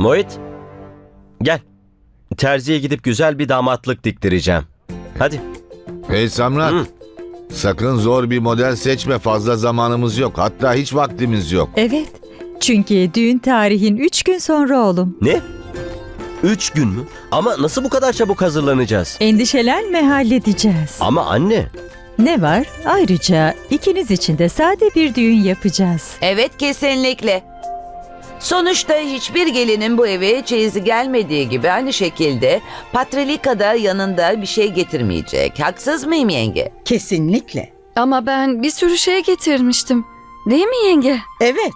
Mohit. Gel. Terziye gidip güzel bir damatlık diktireceğim. Hadi. Hey Samrat. Hı. Sakın zor bir model seçme fazla zamanımız yok. Hatta hiç vaktimiz yok. Evet. Çünkü düğün tarihin üç gün sonra oğlum. Ne? Üç gün mü? Ama nasıl bu kadar çabuk hazırlanacağız? Endişelenme halledeceğiz. Ama anne. Ne var? Ayrıca ikiniz için de sade bir düğün yapacağız. Evet kesinlikle. Sonuçta hiçbir gelinin bu eve çeyizi gelmediği gibi aynı şekilde Patrilika da yanında bir şey getirmeyecek. Haksız mıyım yenge? Kesinlikle. Ama ben bir sürü şey getirmiştim. Değil mi yenge? Evet.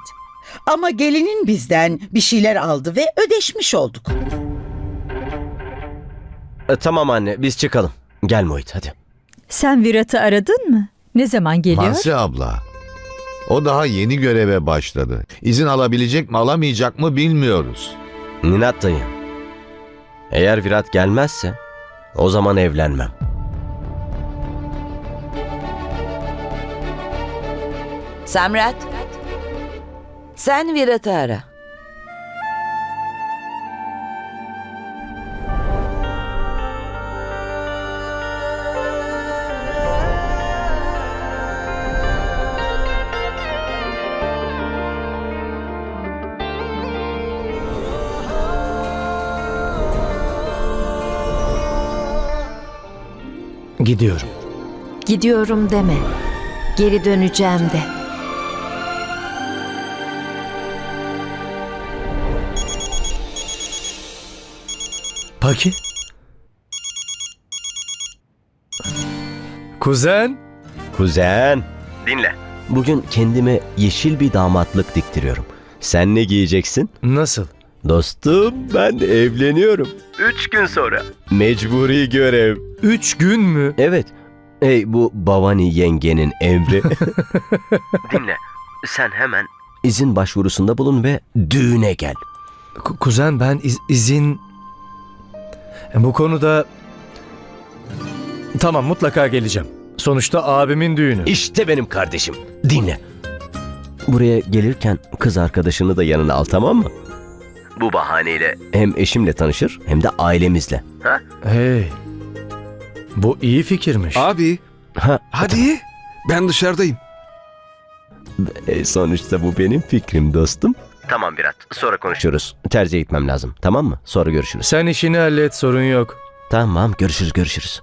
Ama gelinin bizden bir şeyler aldı ve ödeşmiş olduk. E, tamam anne biz çıkalım. Gel Mohit hadi. Sen Virat'ı aradın mı? Ne zaman geliyor? Mansi abla. O daha yeni göreve başladı. İzin alabilecek mi alamayacak mı bilmiyoruz. Ninat dayı. Eğer Virat gelmezse o zaman evlenmem. Samrat, sen Virat'ı ara. Gidiyorum. Gidiyorum deme. Geri döneceğim de. Paki? Kuzen? Kuzen. Dinle. Bugün kendime yeşil bir damatlık diktiriyorum. Sen ne giyeceksin? Nasıl? Dostum ben evleniyorum. Üç gün sonra. Mecburi görev. Üç gün mü? Evet. Hey bu Bavani yengenin emri. Dinle. Sen hemen izin başvurusunda bulun ve düğüne gel. Ku- kuzen ben iz- izin... Bu konuda... Tamam mutlaka geleceğim. Sonuçta abimin düğünü. İşte benim kardeşim. Dinle. Buraya gelirken kız arkadaşını da yanına al tamam mı? Bu bahaneyle hem eşimle tanışır hem de ailemizle. Ha? Hey. Bu iyi fikirmiş. Abi Ha, hadi ben dışarıdayım. e, sonuçta bu benim fikrim dostum. Tamam Virat sonra konuşuruz. Terziye gitmem lazım tamam mı? Sonra görüşürüz. Sen işini hallet sorun yok. Tamam görüşürüz görüşürüz.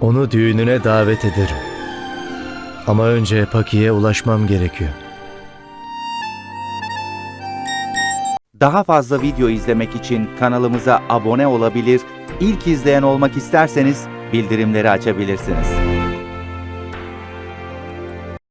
Onu düğününe davet ederim. Ama önce Paki'ye ulaşmam gerekiyor. Daha fazla video izlemek için kanalımıza abone olabilir, ilk izleyen olmak isterseniz bildirimleri açabilirsiniz.